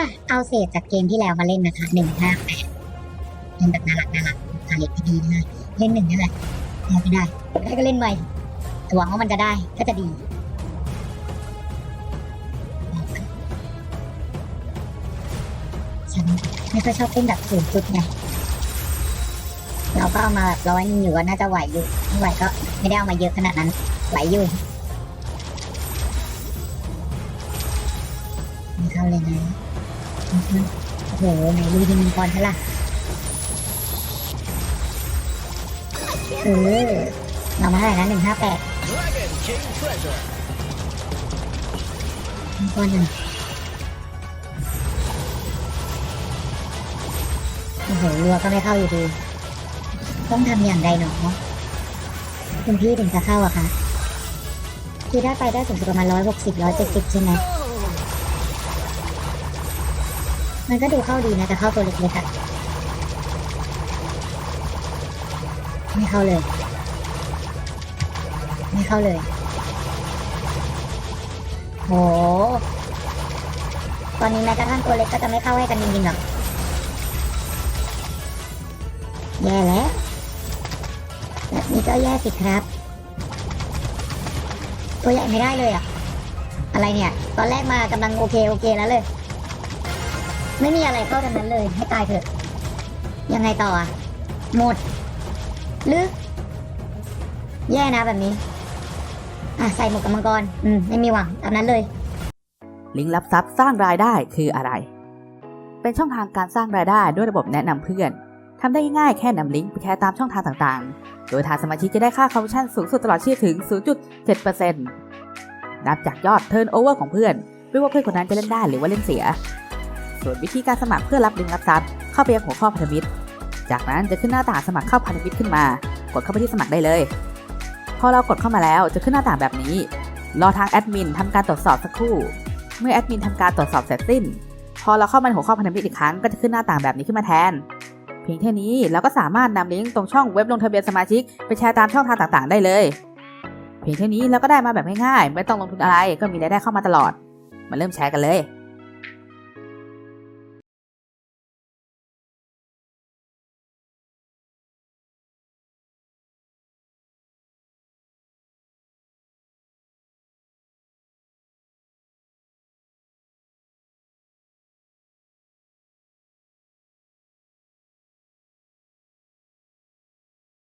อะเอาเศษจากเกมที่แล้วมาเล่นนะคะหนึ่งห้าแปดเล่นแบบน่ารักน่ารักคาเล็กดีเลยเล่นหนึ่งนี่แหละเอาไปได้ได้ก็เล่นใหม่หวังว่ามันจะได้ก็จะดีฉันไม่ค่อยชอบเล่นแบบศูนย์จุดไงเราก็เอามาแบบร้อยนึงอยู่ก็น่าจะไหวอยู่ไม่ไหวก็ไม่ได้เอามาเยอะขนาดนั้นไหวอยู่ไม่เข้ โอ้โหไหนดูดิมังกรใช่ล่ะเออเรามาเท่าไหร่นะหนึ่งห้าแปด Dragon King Treasure. มังกรหนึ่งโอ้โหรัวก็ไม่เข้าอยู่ดี ต้องทำอย่างไรหนอคุณพี่ถึงจะเข้าอะคะ คือได้ไปได้สูงสุดประมาณร้อยหกสิบร้อยเจ็ดสิบใช่ไหม มันก็ดูเข้าดีนะแต่เข้าตัวเล็กๆอะไม่เข้าเลย ไม่เข้าเลยโหตอนนี้แม้กระทั่งตัวเล็กก็จะไม่เข้าให้กันจริงๆหรอกแย่แล้วแบบนี้ก็แย่สิครับ ตัวใหญ่ไม่ได้เลยอะอะไรเนี่ย ตอนแรกมากำลังโอเคโอเคแล้วเลย ไม่มีอะไรเข้ากันนั้นเลย ให้ตายเถอะ ยังไงต่ออะหมด หรือ แย่นะแบบนี้ อะ ใส่หมวกกับมังกร อืม ไม่มีหวังตามนั้นเลย ลิงก์รับทรัพย์สร้างรายได้คืออะไร เป็นช่องทางการสร้างรายได้ด้วยระบบแนะนำเพื่อนทำได้ง่ายแค่นำลิงก์ไปแชร์ตามช่องทางต่างๆ โดยทางสมาชิกจะได้ค่าคอมมิชชั่นสูงสุดตลอดชีพถึง 0.7%นับจากยอดเทิร์นโอเวอร์ของเพื่อนไม่ว่าเพื่อนคนนั้นจะเล่นได้หรือว่าเล่นเสีย ส่วนวิธีการสมัครเพื่อรับลิงก์รับทรัพย์เข้าไปยังหัวข้อพันธมิตร จากนั้นจะขึ้นหน้าต่างสมัครเข้าพันธมิตรขึ้นมา กดเข้าไปที่สมัครได้เลย พอเรากดเข้ามาแล้วจะขึ้นหน้าต่างแบบนี้ รอทางแอดมินทำการตรวจสอบสักครู่ เมื่อแอดมินทำการตรวจสอบเสร็จสิ้น พอเราเข้ามาในหัวข้อพันธมิตรอีกครั้งก็จะขึ้นหน้าต่างแบบนี้ขึ้นมาแทน เพียงแค่นี้เราก็สามารถนำลิงก์ตรงช่องเว็บลงทะเบียนสมาชิกไปแชร์ตามช่องทางต่าง ๆ ได้เลยเพียงแค่นี้เราก็ได้มาแบบง่ายๆ ไม่ต้องลงทุนอะไรก็มีรายได้เข้ามาตลอด มาเริ่มแชร์กันเลย